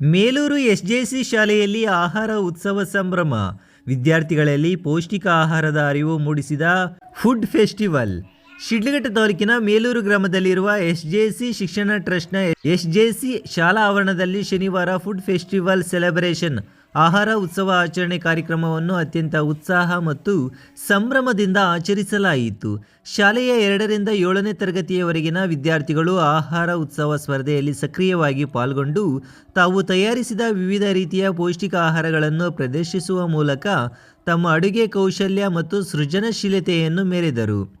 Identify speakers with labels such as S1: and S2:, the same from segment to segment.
S1: Melur S J C ಶಾಲೆಯಲ್ಲಿ ಆಹಾರ ಉತ್ಸವ ಸಂಭ್ರಮ. ವಿದ್ಯಾರ್ಥಿಗಳಲ್ಲಿ ಪೌಷ್ಟಿಕ ಆಹಾರದ ಅರಿವು ಮೂಡಿಸಿದ ಫುಡ್ ಫೆಸ್ಟಿವಲ್. ಶಿಡ್ಲಘಟ್ಟ ತಾಲೂಕಿನ ಮೇಲೂರು ಗ್ರಾಮದಲ್ಲಿರುವ ಎಸ್ ಜೆ ಸಿ ಶಿಕ್ಷಣ ಟ್ರಸ್ಟ್ನ ಎಸ್ ಜೆ ಸಿ ಶಾಲಾ ಆವರಣದಲ್ಲಿ ಶನಿವಾರ ಫುಡ್ ಫೆಸ್ಟಿವಲ್ ಸೆಲೆಬ್ರೇಷನ್. ಆಹಾರ ಉತ್ಸವ ಆಚರಣೆ ಕಾರ್ಯಕ್ರಮವನ್ನು ಅತ್ಯಂತ ಉತ್ಸಾಹ ಮತ್ತು ಸಂಭ್ರಮದಿಂದ ಆಚರಿಸಲಾಯಿತು. ಶಾಲೆಯ ಎರಡರಿಂದ ಏಳನೇ ತರಗತಿಯವರೆಗಿನ ವಿದ್ಯಾರ್ಥಿಗಳು ಆಹಾರ ಉತ್ಸವ ಸ್ಪರ್ಧೆಯಲ್ಲಿ ಸಕ್ರಿಯವಾಗಿ ಪಾಲ್ಗೊಂಡು, ತಾವು ತಯಾರಿಸಿದ ವಿವಿಧ ರೀತಿಯ ಪೌಷ್ಟಿಕ ಆಹಾರಗಳನ್ನು ಪ್ರದರ್ಶಿಸುವ ಮೂಲಕ ತಮ್ಮ ಅಡುಗೆ ಕೌಶಲ್ಯ ಮತ್ತು ಸೃಜನಶೀಲತೆಯನ್ನು ಮೆರೆದರು.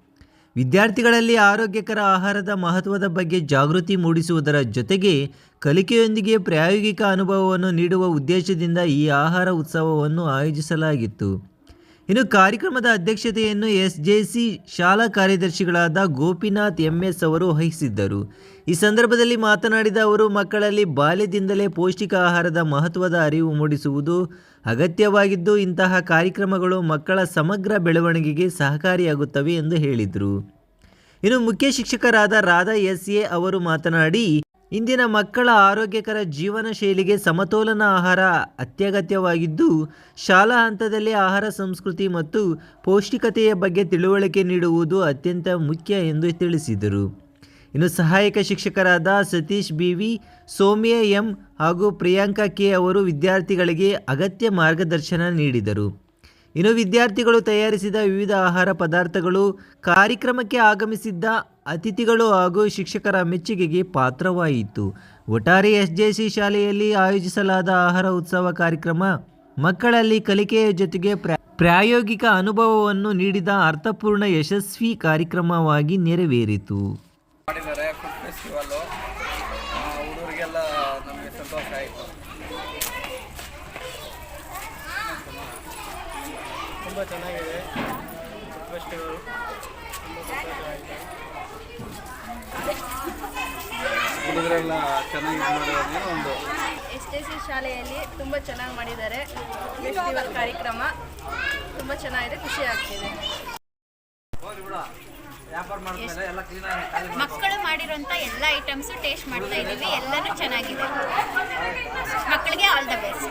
S1: ವಿದ್ಯಾರ್ಥಿಗಳಲ್ಲಿ ಆರೋಗ್ಯಕರ ಆಹಾರದ ಮಹತ್ವದ ಬಗ್ಗೆ ಜಾಗೃತಿ ಮೂಡಿಸುವುದರ ಜೊತೆಗೆ ಕಲಿಕೆಯೊಂದಿಗೆ ಪ್ರಾಯೋಗಿಕ ಅನುಭವವನ್ನು ನೀಡುವ ಉದ್ದೇಶದಿಂದ ಈ ಆಹಾರ ಉತ್ಸವವನ್ನು ಆಯೋಜಿಸಲಾಗಿತ್ತು. ಇನ್ನು ಕಾರ್ಯಕ್ರಮದ ಅಧ್ಯಕ್ಷತೆಯನ್ನು ಎಸ್ ಜೆ ಸಿ ಶಾಲಾ ಕಾರ್ಯದರ್ಶಿಗಳಾದ ಗೋಪಿನಾಥ್ ಎಂ ಎಸ್ ಅವರು ವಹಿಸಿದ್ದರು. ಈ ಸಂದರ್ಭದಲ್ಲಿ ಮಾತನಾಡಿದ ಅವರು, ಮಕ್ಕಳಲ್ಲಿ ಬಾಲ್ಯದಿಂದಲೇ ಪೌಷ್ಟಿಕ ಆಹಾರದ ಮಹತ್ವದ ಅರಿವು ಮೂಡಿಸುವುದು ಅಗತ್ಯವಾಗಿದ್ದು, ಇಂತಹ ಕಾರ್ಯಕ್ರಮಗಳು ಮಕ್ಕಳ ಸಮಗ್ರ ಬೆಳವಣಿಗೆಗೆ ಸಹಕಾರಿಯಾಗುತ್ತವೆ ಎಂದು ಹೇಳಿದರು. ಇನ್ನು ಮುಖ್ಯ ಶಿಕ್ಷಕರಾದ ರಾಧಾ ಎಸ್ ಎ ಅವರು ಮಾತನಾಡಿ ಇಂದಿನ ಮಕ್ಕಳ ಆರೋಗ್ಯಕರ ಜೀವನ ಶೈಲಿಗೆ ಸಮತೋಲನ ಆಹಾರ ಅತ್ಯಗತ್ಯವಾಗಿದ್ದು, ಶಾಲಾ ಹಂತದಲ್ಲಿ ಆಹಾರ ಸಂಸ್ಕೃತಿ ಮತ್ತು ಪೌಷ್ಟಿಕತೆಯ ಬಗ್ಗೆ ತಿಳುವಳಿಕೆ ನೀಡುವುದು ಅತ್ಯಂತ ಮುಖ್ಯ ಎಂದು ತಿಳಿಸಿದರು. ಇನ್ನು ಸಹಾಯಕ ಶಿಕ್ಷಕರಾದ Satish B V Sowmya M ಹಾಗೂ ಪ್ರಿಯಾಂಕಾ ಕೆ ಅವರು ವಿದ್ಯಾರ್ಥಿಗಳಿಗೆ ಅಗತ್ಯ ಮಾರ್ಗದರ್ಶನ ನೀಡಿದರು. ಇನ್ನು ವಿದ್ಯಾರ್ಥಿಗಳು ತಯಾರಿಸಿದ ವಿವಿಧ ಆಹಾರ ಪದಾರ್ಥಗಳು ಕಾರ್ಯಕ್ರಮಕ್ಕೆ ಆಗಮಿಸಿದ್ದ ಅತಿಥಿಗಳು ಹಾಗೂ ಶಿಕ್ಷಕರ ಮೆಚ್ಚುಗೆಗೆ ಪಾತ್ರವಾಯಿತು. ಒಟ್ಟಾರೆ ಸಿ ಶಾಲೆಯಲ್ಲಿ ಆಯೋಜಿಸಲಾದ ಆಹಾರ ಉತ್ಸವ ಕಾರ್ಯಕ್ರಮ ಮಕ್ಕಳಲ್ಲಿ ಕಲಿಕೆಯ ಜೊತೆಗೆ ಪ್ರಾ- ಪ್ರಾಯೋಗಿಕ ಅನುಭವವನ್ನು ನೀಡಿದ ಅರ್ಥಪೂರ್ಣ ಯಶಸ್ವಿ ಕಾರ್ಯಕ್ರಮವಾಗಿ ನೆರವೇರಿತು.
S2: ತುಂಬ ಚೆನ್ನಾಗಿದೆ. ಫೆಸ್ಟಿವಲ್
S3: ಹುಡುಗರೆಲ್ಲ ಚೆನ್ನಾಗಿ ಮಾಡಿರೋದೇ ಒಂದು
S4: ಎಸ್ ಟಿ ಸಿ ಶಾಲೆಯಲ್ಲಿ ತುಂಬ ಚೆನ್ನಾಗಿ ಮಾಡಿದ್ದಾರೆ. ಫೆಸ್ಟಿವಲ್ ಕಾರ್ಯಕ್ರಮ ತುಂಬ ಚೆನ್ನಾಗಿದೆ ಖುಷಿ ಆಗ್ತಿದೆ.
S5: ಮಕ್ಕಳು ಮಾಡಿರೋಂಥ ಎಲ್ಲ ಐಟಮ್ಸು ಟೇಸ್ಟ್ ಮಾಡ್ತಾ ಇದ್ದೀವಿ ಎಲ್ಲನೂ ಚೆನ್ನಾಗಿದೆ. ಮಕ್ಕಳಿಗೆ ಆಲ್ ದ ಬೆಸ್ಟ್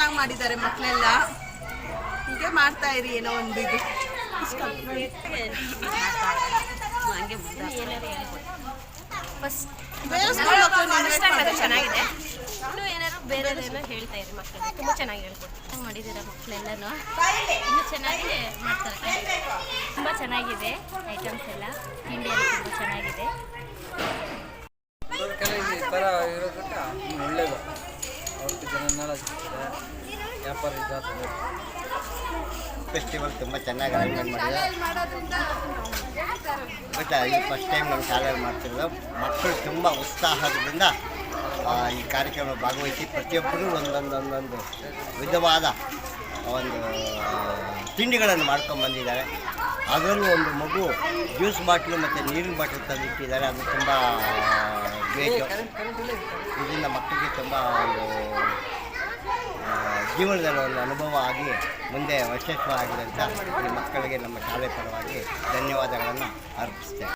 S6: ಚೆನ್ನಾಗಿ ಮಾಡಿದ್ದಾರೆ ಮಕ್ಕಳೆಲ್ಲ ಹೀಗೆ ಮಾಡ್ತಾ ಇರಿ ಏನೋ ಒಂದು ಇದು ಬೇರೆ ಮಕ್ಕಳು.
S4: ಚೆನ್ನಾಗಿದೆ. ಇನ್ನೂ ಏನಾದ್ರು ಬೇರೆದೇನೋ ಹೇಳ್ತಾ ಇರಿ ಮಕ್ಕಳಿಗೆ ತುಂಬ ಚೆನ್ನಾಗಿ ಹೇಳ್ಕೊಡ್ತಾರೆ. ಮಾಡಿದ್ದೀರಾ ಮಕ್ಕಳೆಲ್ಲನೂ ಇನ್ನೂ ಚೆನ್ನಾಗಿ ಮಾಡ್ತಾರೆ. ತುಂಬ ಚೆನ್ನಾಗಿದೆ ಐಟಮ್ಸ್ ಎಲ್ಲ. ತಿಂಡಿ ಎಲ್ಲ ತುಂಬ ಚೆನ್ನಾಗಿದೆ.
S3: ವ್ಯಾಪಾರ
S7: ಫೆಸ್ಟಿವಲ್ ತುಂಬ ಚೆನ್ನಾಗಿ ಅರೇಂಜ್ಮೆಂಟ್ ಮಾಡಿದ್ದಾರೆ ಬಟ್ ಈ ಫಸ್ಟ್ ಟೈಮ್ ನಾವು ಶಾಲೆಯಲ್ಲಿ ಮಾಡ್ತಿರೋದು. ಮಕ್ಕಳು ತುಂಬ ಉತ್ಸಾಹದಿಂದ ಈ ಕಾರ್ಯಕ್ರಮ ಭಾಗವಹಿಸಿ ಪ್ರತಿಯೊಬ್ಬರು ಒಂದೊಂದು ಒಂದೊಂದು ವಿಧವಾದ ಒಂದು ತಿಂಡಿಗಳನ್ನು ಮಾಡ್ಕೊಂಡು ಬಂದಿದ್ದಾರೆ. ಅದರಲ್ಲೂ ಒಂದು ಮಗು ಜ್ಯೂಸ್ ಬಾಟ್ಲು ಮತ್ತು ನೀರಿನ ಬಾಟ್ಲು ತಂದಿಟ್ಟಿದ್ದಾರೆ. ಅದು ತುಂಬ ಗ್ರೇಟು ಇದರಿಂದ ಮಕ್ಕಳಿಗೆ ತುಂಬ ಒಂದು ಜೀವನದಲ್ಲಿ ಒಂದು ಅನುಭವ ಆಗಿ ಮುಂದೆ ಯಶಸ್ವ ಆಗಿದೆ ಅಂತ ಈ ಮಕ್ಕಳಿಗೆ ನಮ್ಮ ಶಾಲೆ ಪರವಾಗಿ ಧನ್ಯವಾದಗಳನ್ನು ಅರ್ಪಿಸ್ತೇನೆ.